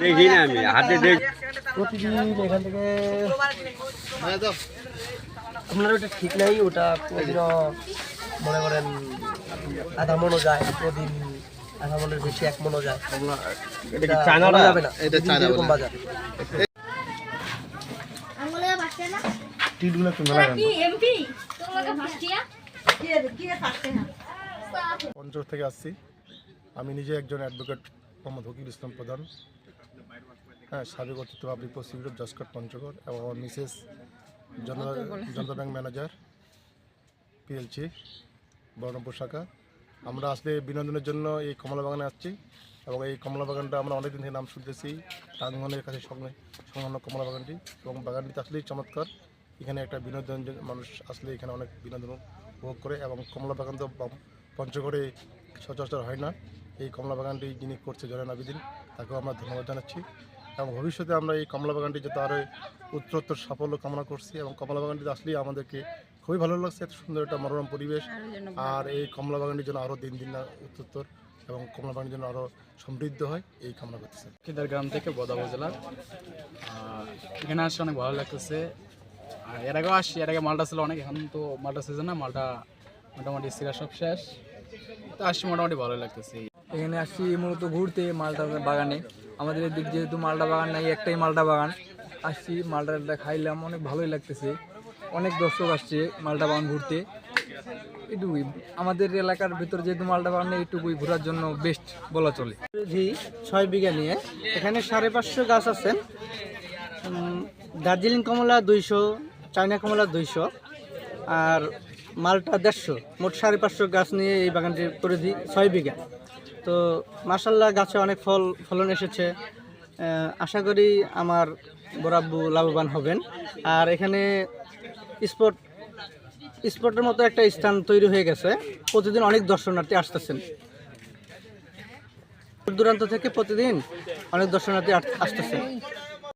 দেখি না আমি হাতে দেখ। প্রতিদিন এখান থেকে আপনার ওটা ঠিক নাই ওটা কোনোদিনও মনে করেন আধা মনও যায় প্রতিদিন আধা মনের বেশি এক মনও যায় এটা বলা যাবে না। এটা যেরকম বাজার। আঙুলে বাসছে না? টিটগুলো তুমি কি এমপি তোমাকে ভাসছিয়া কি কি না পঞ্চগড় থেকে আসছি। আমি নিজে একজন অ্যাডভোকেট মোহাম্মদ হকিল ইসলাম প্রধান। হ্যাঁ সাবেক অতিথি পাবলিক প্রসিকিউটর জসকট পঞ্চগড় এবং আমার Mrs Janata Janata bank manager PLC Baharampur শাখা। আমরা আসলে বিনোদনের জন্য এই কমলা বাগানে আসছি এবং এই কমলা বাগানটা আমরা অনেকদিন থেকে নাম শুনতেছি। টাঙ্গনের কাছে সংলগ্ন কমলা বাগানটি এবং বাগানটিতে আসলেই চমৎকার। এখানে একটা বিনোদন মানুষ আসলে এখানে অনেক বিনোদন উপভোগ করে এবং কমলা বাগান তো পঞ্চগড়ে সচরাচর হয় না। এই কমলা বাগানটি যিনি করছে জনান আবিদিন তাকেও আমরা ধন্যবাদ জানাচ্ছি। এবং ভবিষ্যতে আমরা এই কমলা বাগানটি যাতে আরও উত্তরোত্তর সাফল্য কামনা করছি এবং কমলা বাগানটিতে আসলেই আমাদেরকে খুবই ভালো লাগছে এত সুন্দর একটা মনোরম পরিবেশ। আর এই কমলা বাগানটির জন্য আরও দিন দিন না উত্তরোত্তর এবং কমলা বাগানের জন্য আরও সমৃদ্ধ হয় এই কামনা করতেছে। খিদার গ্রাম থেকে বদাবো জেলার আর এখানে আসছে অনেক ভালো লাগতেছে। আর এর আগেও আসছি এর আগে মালটা ছিল অনেক এখন তো মালটা সিজন না মালটা মোটামুটি সিরা সব শেষ। তো আসছি মোটামুটি ভালো লাগতেছে। এখানে আসছি মূলত ঘুরতে মালটা বাগানে। আমাদের এদিক যেহেতু মালটা বাগান নাই একটাই মালটা বাগান। আসছি মালটাটা খাইলাম অনেক ভালোই লাগতেছে। অনেক দর্শক আসছে মালটা বাগান ঘুরতে। এটুকুই। আমাদের এলাকার ভিতর যেহেতু মালটা বাগান নেই এটুকুই ঘোরার জন্য বেস্ট বলা চলে। ছয় বিঘা নিয়ে। এখানে সাড়ে পাঁচশো গাছ আছে। উম, দার্জিলিং কমলা দুইশো চায়না কমলা দুইশো। আর মালটা দেড়শো। মোট সাড়ে পাঁচশো গাছ নিয়ে এই বাগানটি করে দিই ছয় বিঘা। তো মাসাল্লাহ গাছে অনেক ফল, ফলন এসেছে। আশা করি আমার বরাব্বু লাভবান হবেন। আর এখানে স্পট, স্পটের মতো একটা স্থান তৈরি হয়ে গেছে। প্রতিদিন অনেক দর্শনার্থী আসতেছেন। দূর দূরান্ত থেকে প্রতিদিন অনেক দর্শনার্থী আস- আসতেছে